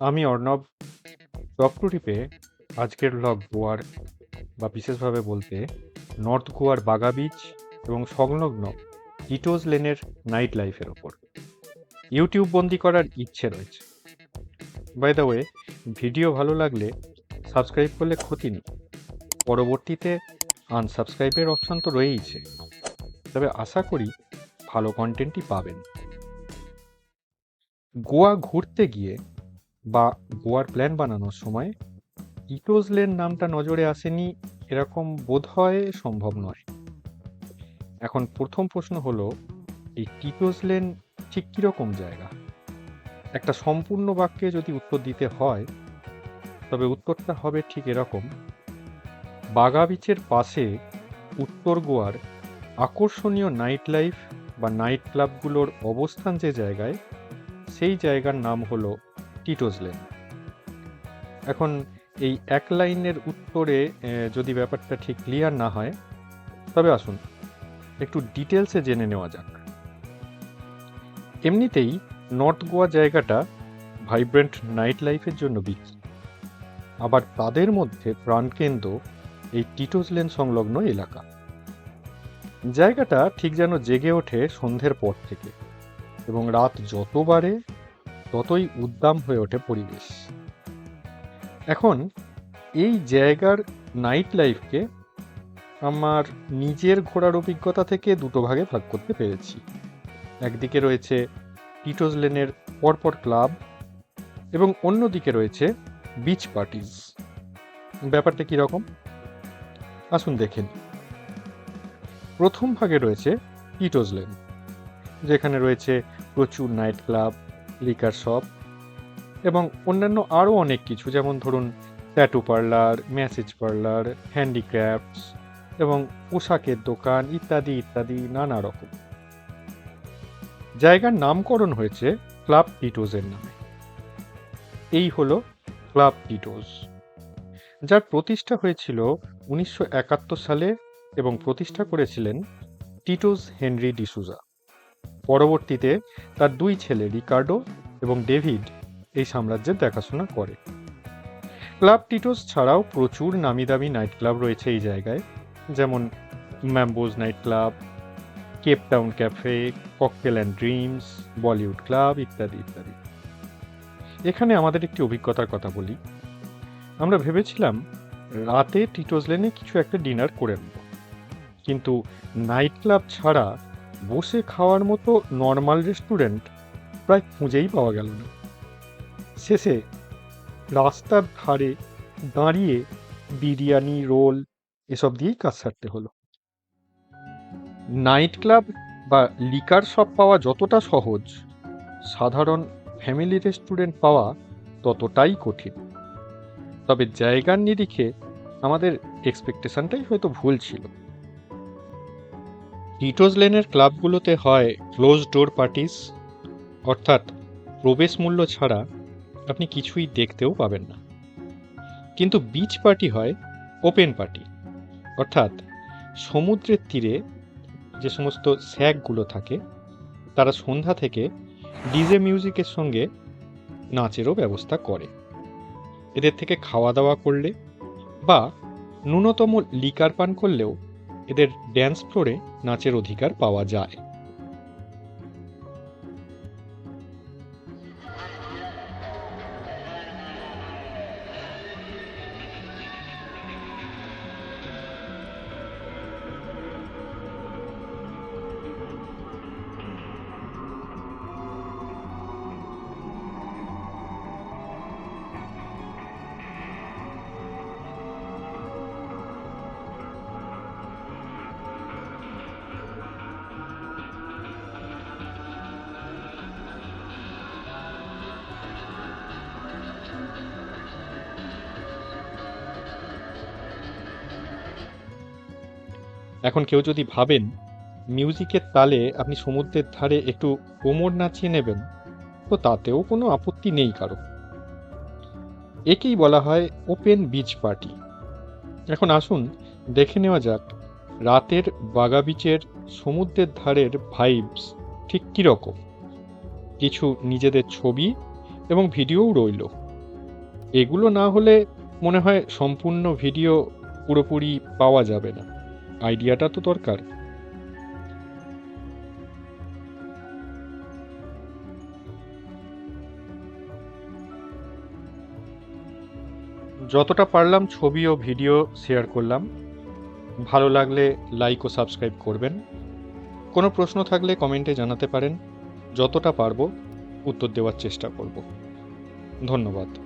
আমি অর্ণব টু টিপে আজকের ব্লগ গোয়ার বা বিশেষভাবে বলতে নর্থ গোয়ার বাগা বিচ এবং সংলগ্ন ইটোজ লেনের নাইট লাইফের ওপর। ইউটিউব বন্দি করার ইচ্ছে রয়েছে। বাই দ্য ওয়ে ভিডিও ভালো লাগলে সাবস্ক্রাইব করলে ক্ষতি নেই। পরবর্তীতে আনসাবস্ক্রাইবের অপশান তো রয়েইছে। তবে আশা করি ভালো কন্টেন্টই পাবেন। গোয়া ঘুরতে গিয়ে বা গোয়ার প্ল্যান বানানোর সময় ইটোজ লেন নামটা নজরে আসেনি, এরকম বোধ হয় সম্ভব নয়। এখন প্রথম প্রশ্ন হলো, এই টিটোজ লেন ঠিক কীরকম জায়গা? একটা সম্পূর্ণ বাক্যে যদি উত্তর দিতে হয়, তবে উত্তরটা হবে ঠিক এরকম বাগা বিচের পাশে উত্তর গোয়ার আকর্ষণীয় নাইট লাইফ বা নাইট ক্লাবগুলোর অবস্থান যে জায়গায়, সেই জায়গার নাম হলো টিটোজ লেন। এখন এই এক লাইনের উত্তরে যদি ব্যাপারটা ঠিক ক্লিয়ার না হয়, তবে আসুন, একটু ডিটেলসে জেনে নেওয়া যাক। এমনিতেই নর্থ গোয়া জায়গাটা ভাইব্রেন্ট নাইট লাইফের জন্য বিখ্যাত। আবার তাদের মধ্যে প্রাণকেন্দ্র এই টিটোজ লেন সংলগ্ন এলাকা। জায়গাটা ঠিক যেন জেগে ওঠে সন্ধ্যের পর থেকে এবং রাত যত বাড়ে ততই উদ্দাম হয়ে ওঠে পরিবেশ। এখন এই জায়গার নাইট লাইফকে আমার নিজের ঘোরার অভিজ্ঞতা থেকে দুটো ভাগে ভাগ করতে পেরেছি। একদিকে রয়েছে টিটোজ লেনের পরপর ক্লাব এবং অন্যদিকে রয়েছে বিচ পার্টিজ ব্যাপারটা কীরকম আসুন দেখেন প্রথম ভাগে রয়েছে টিটোজ লেন, যেখানে রয়েছে প্রচুর নাইট ক্লাব লিকার শপ এবং অন্যান্য আরও অনেক কিছু, যেমন ধরুন tattoo parlour massage parlour handicrafts এবং পোশাকের দোকান ইত্যাদি ইত্যাদি, নানা রকম। জায়গার নামকরণ হয়েছে ক্লাব টিটোজের নামে। এই হলো ক্লাব টিটোজ। যার প্রতিষ্ঠা হয়েছিল উনিশশো একাত্তর সালে এবং প্রতিষ্ঠা করেছিলেন টিটোজ হেনরি ডিসুজা। পরবর্তীতে তার দুই ছেলে রিকার্ডো এবং ডেভিড এই সাম্রাজ্যের দেখাশোনা করে। ক্লাব টিটোস ছাড়াও প্রচুর নামি দামি নাইট ক্লাব রয়েছে এই জায়গায়, যেমন Mambo's night club Cape Town cafe, cocktail and dreams, Bollywood club ইত্যাদি ইত্যাদি। এখানে আমাদের একটি অভিজ্ঞতার কথা বলি। আমরা ভেবেছিলাম রাতে টিটোস লেনে কিছু একটা ডিনার করে নেব। কিন্তু নাইট ক্লাব ছাড়া বসে খাওয়ার মতো নর্মাল রেস্টুরেন্ট প্রায় খুঁজেই পাওয়া গেল না। শেষে রাস্তার ধারে দাঁড়িয়ে বিরিয়ানি, রোল এসব দিয়েই কাজ সারতে হলো। নাইট ক্লাব বা লিকার শপ পাওয়া যতটা সহজ, সাধারণ ফ্যামিলি রেস্টুরেন্ট পাওয়া ততটাই কঠিন। তবে জায়গার নিরিখে আমাদের এক্সপেকটেশনটাই হয়তো ভুল ছিল। টিটোজ লেনের ক্লাবগুলোতে হয় ক্লোজ ডোর পার্টিস অর্থাৎ প্রবেশ মূল্য ছাড়া আপনি কিছুই দেখতেও পাবেন না। কিন্তু বিচ পার্টি হয় ওপেন পার্টি অর্থাৎ সমুদ্রের তীরে যে সমস্ত স্যাকগুলো থাকে, তারা সন্ধ্যা থেকে ডিজে মিউজিকের সঙ্গে নাচেরও ব্যবস্থা করে। এদের থেকে খাওয়া দাওয়া করলে বা ন্যূনতম লিকার পান করলেও এদের ড্যান্স ফ্লোরে নাচের অধিকার পাওয়া যায়। এখন কেউ যদি ভাবেন, মিউজিকের তালে আপনি সমুদ্রের ধারে একটু কোমর নাচিয়ে নেবেন, তো তাতেও কোনো আপত্তি নেই কারও। একেই বলা হয় ওপেন বিচ পার্টি। এখন আসুন, দেখে নেওয়া যাক রাতের বাগা বিচের সমুদ্রের ধারের ভাইবস ঠিক কীরকম। কিছু নিজেদের ছবি এবং ভিডিওও রইল। এগুলো না হলে মনে হয় সম্পূর্ণ ভিডিও পুরোপুরি পাওয়া যাবে না। আইডিয়াটা তো দরকার। যতটা পারলাম ছবি ও ভিডিও শেয়ার করলাম। ভালো লাগলে লাইক ও সাবস্ক্রাইব করবেন। কোনো প্রশ্ন থাকলে কমেন্টে জানাতে পারেন। যতটা পারব উত্তর দেওয়ার চেষ্টা করব। ধন্যবাদ।